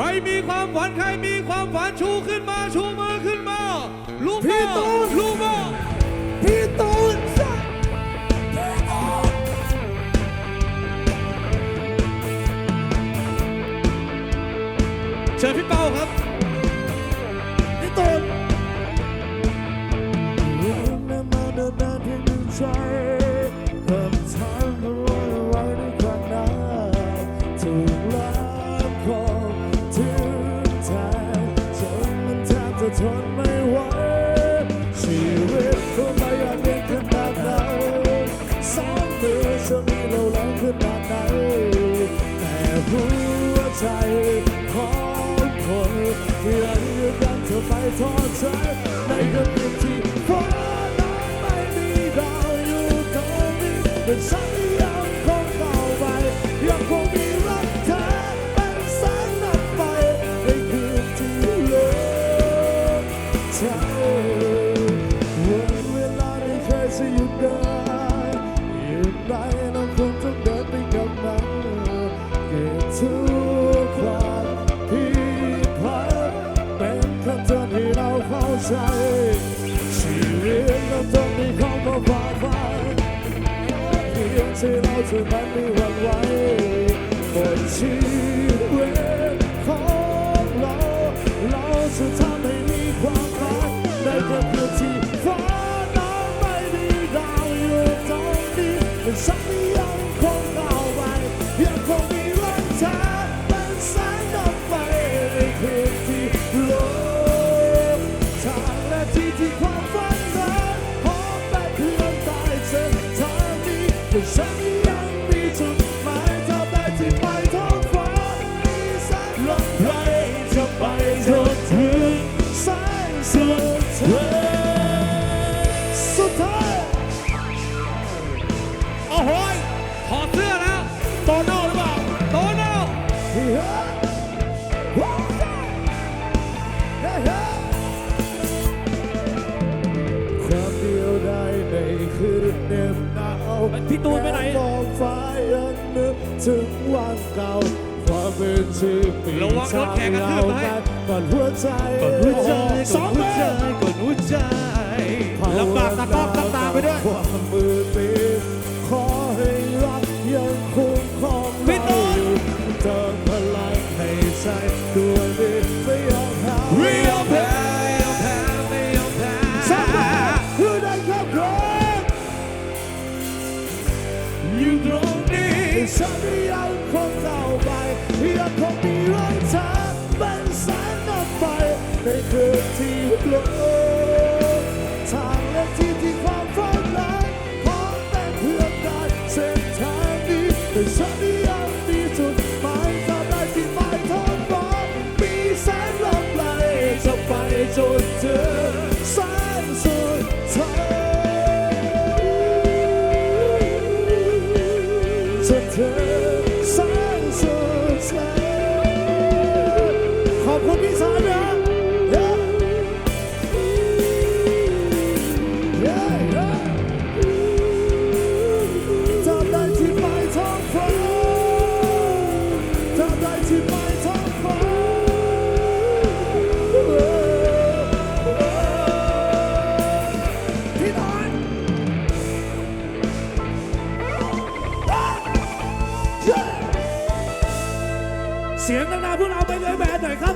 ใครมีความฝัน ใครมีความฝันชูขึ้นมา ชูมือขึ้นมา ลูกพี่โตูน ลูกโม่พี่ตูนเชิญพี่เป้าครับ พี่ตูนรู้นะมาเดินนานเพียงหนึ่งใจคำถามก็รอไว้ ทบจะทนไม่ไหวชีวิตก็ไม่อยากเป็นขนาดนั้นสองมือจะมีเราแรงขนาดไหนแต่หัวใจของคนยังยืนยันเธอไม่ท้อใจในคืนที่ฟ้านั้นไม่มีดาวอยู่ตรงนี้เป็นฉัน จะหยุดเดินอยู่ไหนเราคงต้องเดินไปกับมันเก็บทุกความผิดพลาดเป็นคำเตือนให้เราเข้าใจชีวิตเราต้องมีข้อมาฝ่าฟันเพียงที่เราจะนั้นไม่หวั่นไหวบนชี แต่ฉันยังมีจุดหมายเท่าใดที่ไปท้องฟ้ามีแสงลมเพลงจะไปจนถึงแสงสุดท้ายสุดท้ายโอ้โหยถอดเสื้อแล้วโตโน่หรือเปล่าโตโน่ พี่ตูนไปไหน มองฟ้ายังนึกถึงวันเก่าความเป็นที่มีระวังรถแข่งกระทืบนะ ก่อนหัวใจกดหัวใจสองมือกดหัวใจลำบากตากล้องต้องตามไปด้วยความมือตีขอให้รักยังคุ้มครองพี่ตูนเราอยู่เติมพลังให้ใจดวงนี้ไม่ย อยู่ตรงนี้ฉันยังคงเข้าไปยังคงมีรอยทางเป็นแสงนำไปในคืนที่โลกทางและที่ที่ความฝันนั้นพร้อมแต่เพื่อนได้เส้นทางนี้แต่ฉัน เสียงดั